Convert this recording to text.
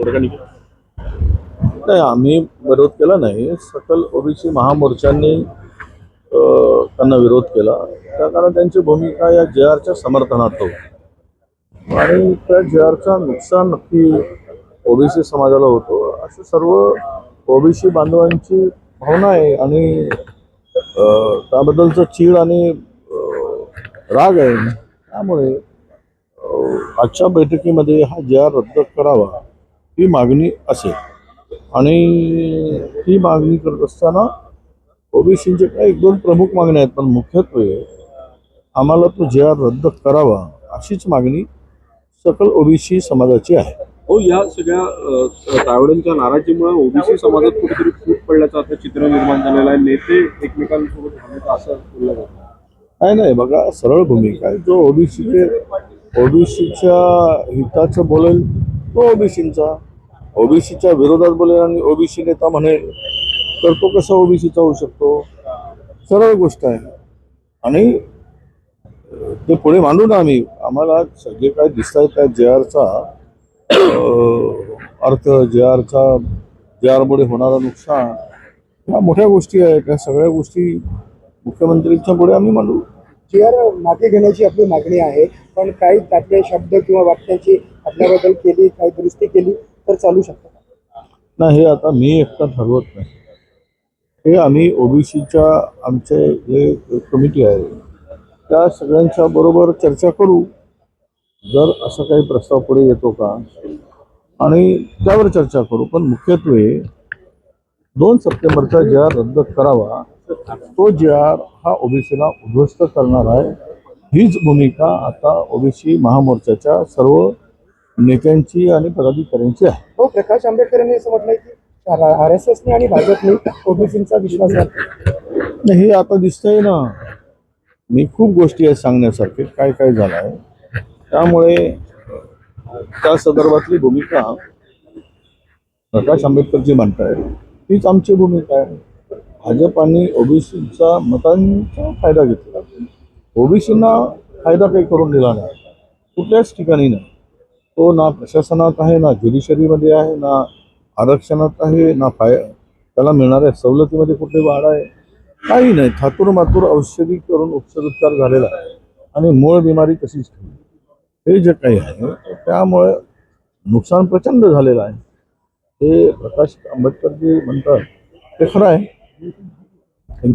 Organic नाही आम्ही विरोध केला नाही. सकल ओबीसी महामोर्चांनी त्यांना विरोध केला. त्या कारण त्यांची भूमिका या जे आरच्या समर्थनात होती. आणि त्या जे आरचा नुकसान नक्की ओबीसी समाजाला होतो. असं सर्व ओबीसी बांधवांची भावना आहे आणि त्याबद्दलचं चीड आणि राग आहे. त्यामुळे आजच्या बैठकीमध्ये हा जे आर रद्द करावा ही मागणी असेल. आणि ही मागणी करत असताना ओबीसीचे काही एक दोन प्रमुख मागण्या आहेत पण मुख्यत्वे आम्हाला तो जे आर रद्द करावा अशीच मागणी सकल ओबीसी समाजाची आहे. हो या सगळ्या तावड्यांच्या नाराजीमुळे ओबीसी समाजात कुठेतरी फूट पडल्याचं आता चित्र निर्माण झालेलं आहे. नेते एकमेकांसोबत असं बोललं जातं. नाही नाही बघा सरळ भूमिका आहे. जो ओबीसीचे ओबीसीच्या हिताचं बोलेल तो ओबीसींचा. ओबीसीच्या विरोधात बोलेल आणि ओबीसी नेता म्हणेल तर तो कसा ओबीसीचा होऊ शकतो? सरळ गोष्ट आहे. आणि ते पुढे मांडू ना आम्ही. आम्हाला सगळे काय दिसत आहे त्या जे आरचा अर्थ जे आरचा जे आरमुळे होणारं नुकसान ह्या मोठ्या गोष्टी आहेत. त्या सगळ्या गोष्टी मुख्यमंत्र्यांच्या पुढे आम्ही मांडू. जी आर मागे घेण्याची आपली मागणी आहे पण काही त्यातले शब्द किंवा वाक्यांची आपल्याबद्दल केली काही दुरुस्ती केली तर चालू शकतं नाही हे आता मी एकटा ठरवत नाही. हे आम्ही ओबीसीच्या आमचे जे कमिटी आहे त्या सगळ्यांच्या बरोबर चर्चा करू. जर असा काही प्रस्ताव पुढे येतो का? आणि त्यावर चर्चा करू. पण मुख्यत्वे दोन सप्टेंबरचा जे आर रद्द करावा तो जे आर हा ओबीसीला उद्ध्वस्त करणार आहे. हीच भूमिका आता ओबीसी महामोर्चाच्या सर्व नेत्यांची आणि पदाधिकाऱ्यांची आहे. हो प्रकाश आंबेडकर यांनी असं म्हटलंय की आर एस एसने आणि भाजपने ओबीसींचा विश्वासघात नाही हे आता दिसतंय ना. मी खूप गोष्टी आहेत सांगण्यासारखे काय काय झालं आहे त्यामुळे त्या संदर्भातली भूमिका प्रकाश आंबेडकरजी म्हणतायत तीच आमची भूमिका आहे. भाजपाने ओबीसीचा मतांचा फायदा घेतला. ओबीसींना फायदा काही करून दिला नाही. कुठल्याच ठिकाणी नाही. तो ना प्रशासनात आहे ना ज्युडिशरीमध्ये आहे ना आरक्षणात आहे ना फाय त्याला मिळणाऱ्या सवलतीमध्ये कुठली वाढ आहे? काही नाही. थातूर मातूर औषधी करून उपचार झालेला आहे. आणि मूळ बिमारी कशीच ठेवली. हे जे काही आहे त्यामुळे नुकसान प्रचंड झालेलं आहे. हे प्रकाश आंबेडकर जे म्हणतात. ते खरं आहे. थँक्यू